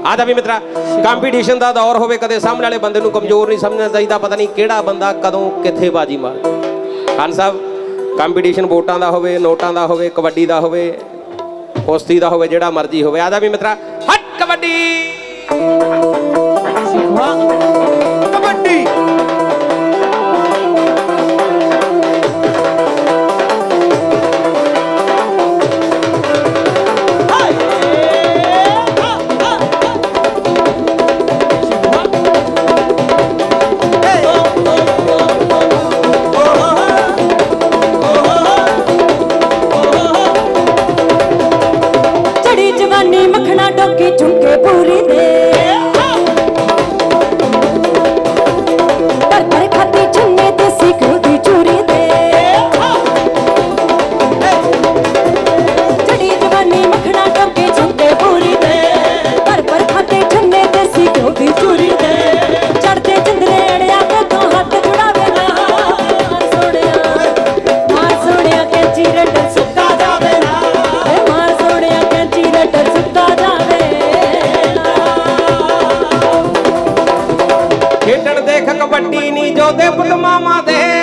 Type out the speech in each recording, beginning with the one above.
ਆਦਾ ਵੀ ਮਿੱਤਰਾ ਕੰਪੀਟੀਸ਼ਨ ਦਾ ਦੌਰ ਹੋਵੇ ਕਦੇ ਸਾਹਮਣੇ ਵਾਲੇ ਬੰਦੇ ਨੂੰ ਕਮਜ਼ੋਰ ਨਹੀਂ ਸਮਝਣਾ ਚਾਹੀਦਾ, ਪਤਾ ਨਹੀਂ ਕਿਹੜਾ ਬੰਦਾ ਕਦੋਂ ਕਿੱਥੇ ਬਾਜੀ ਮਾਰ। ਖਾਨ ਸਾਹਿਬ ਕੰਪੀਟੀਸ਼ਨ ਵੋਟਾਂ ਦਾ ਹੋਵੇ, ਨੋਟਾਂ ਦਾ ਹੋਵੇ, ਕਬੱਡੀ ਦਾ ਹੋਵੇ, ਕੁਸ਼ਤੀ ਦਾ ਹੋਵੇ, ਜਿਹੜਾ ਮਰਜ਼ੀ ਹੋਵੇ। ਆਦਾ ਵੀ ਮਿੱਤਰਾ, ਹਟ ਕਬੱਡੀ! ਦੇਖ ਨਹੀਂ ਜੋ ਦੇ ਪੁੱਤ ਮਾਮਾ ਦੇ।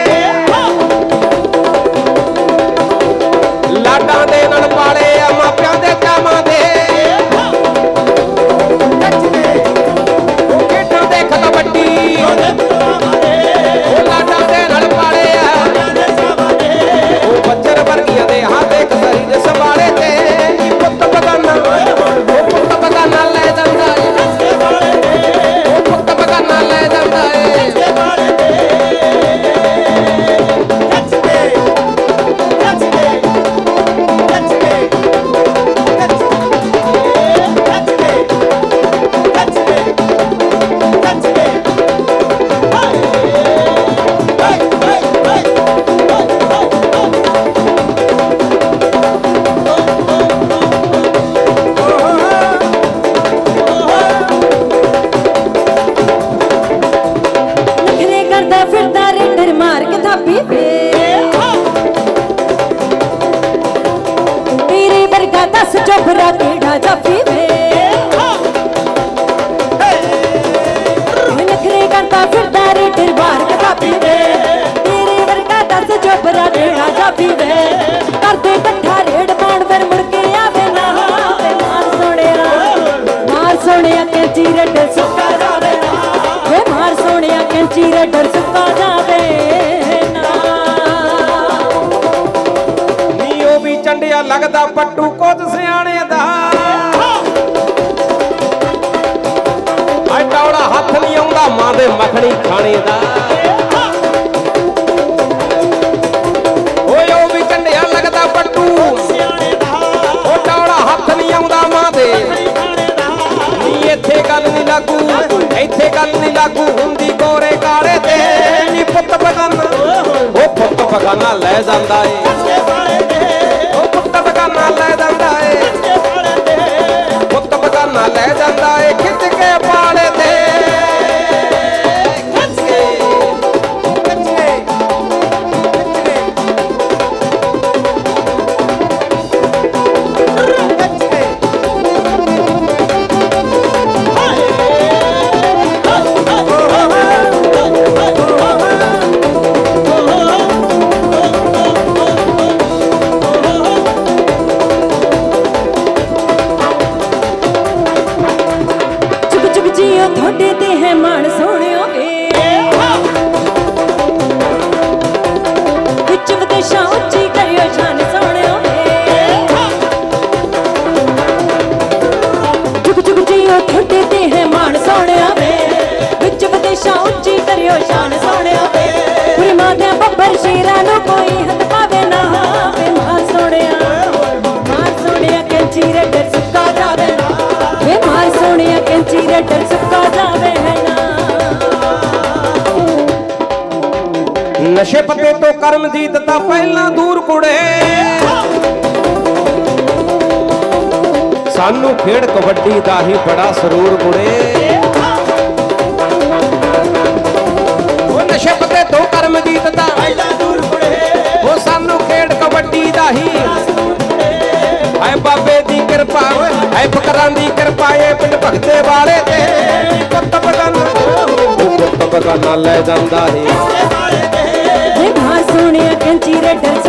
ਦੱਸ ਕਿਹੜਾ ਜਾਫੀ ਵੇ। ਨਖਰੇ ਕਰਦਾ ਫਿਰਦਾ ਰੇਡਰ ਮਾਰ ਕੇ ਵੇ। ਤੇਰੇ ਵਰਗਾ ਦੱਸ ਚੋਬਰਾ ਕਿਹੜਾ ਜਾਫੀ ਵੇ। ਕਰਦੇ ਇਕੱਠਾ ਰੇਡ ਪਾਉਣ ਫਿਰ ਮੁੜ ਕੇ ਆਵੇ ਨਾ। ਮਾਰ ਸੋਹਣਿਆ ਮਾਰ ਸੋਹਣਿਆ ਕੈਂਚੀ ਰੇਡਰ ਸੁੱਕਾ ਜਾਵੇ ਨਾ। ਵੇ ਮਾਰ ਸੋਹਣਿਆ ਕੈਂਚੀ ਰੇਡਰ ਸੁੱਕਾ ਜਾਵੇ। ਨਹੀਂ ਦੇ ਮੱਖਣੀ ਖਾਣੇ ਦਾ। ਓਏ, ਉਹ ਵੀ ਚੰਡਿਆ ਲੱਗਦਾ ਪੱਟੂ। ਉਹ ਟੌੜਾ ਹੱਥ ਨਹੀਂ ਆਉਂਦਾ ਮਾਂ ਦੇ। ਨੀ ਇੱਥੇ ਗੱਲ ਨਹੀਂ ਲਾਗੂ, ਇੱਥੇ ਗੱਲ ਨਹੀਂ ਲਾਗੂ ਹੁੰਦੀ ਗੋਰੇ ਕਾਲੇ ਤੇ। ਨੀ ਪੁੱਤ ਬਗਾਨਾ, ਉਹ ਪੁੱਤ ਬਗਾਨਾ ਲੈ ਜਾਂਦਾ ਏ। ਤੁਹਾਡੇ ਤੇ ਹੈ ਮਾਣ। ਨਸ਼ੇ ਪੱਤੇ ਤੋਂ ਕਰਮਜੀਤ ਤਾਂ ਪਹਿਲਾਂ ਦੂਰ ਕੁੜੇ। ਸਾਨੂੰ ਖੇਡ ਕਬੱਡੀ ਦਾ ਹੀ ਬੜਾ ਸਰੂਰ ਕੁੜੇ ਉਹ ਨਸ਼ੇ ਪੱਤੇ ਤੋਂ ਕਰਮਜੀਤ ਤਾਂ ਉਹ ਸਾਨੂੰ ਖੇਡ ਕਬੱਡੀ ਦਾ ਹੀ। ਹਾਏ ਬਾਬੇ ਦੀ ਕਿਰਪਾ ਕਿਰਪਾ ਐ ਫਕਰਾਂ ਦੀ ਕਿਰਪਾ ਏ ਪਿੰਡ ਭਗਤੇ ਵਾਲੇ ਤੇ। ਪੁੱਤ ਬਗਾਨਾ ਪੁੱਤ ਬਗਾਨਾ ਲੈ ਜਾਂਦਾ ਏ మంచి రెడ్డర్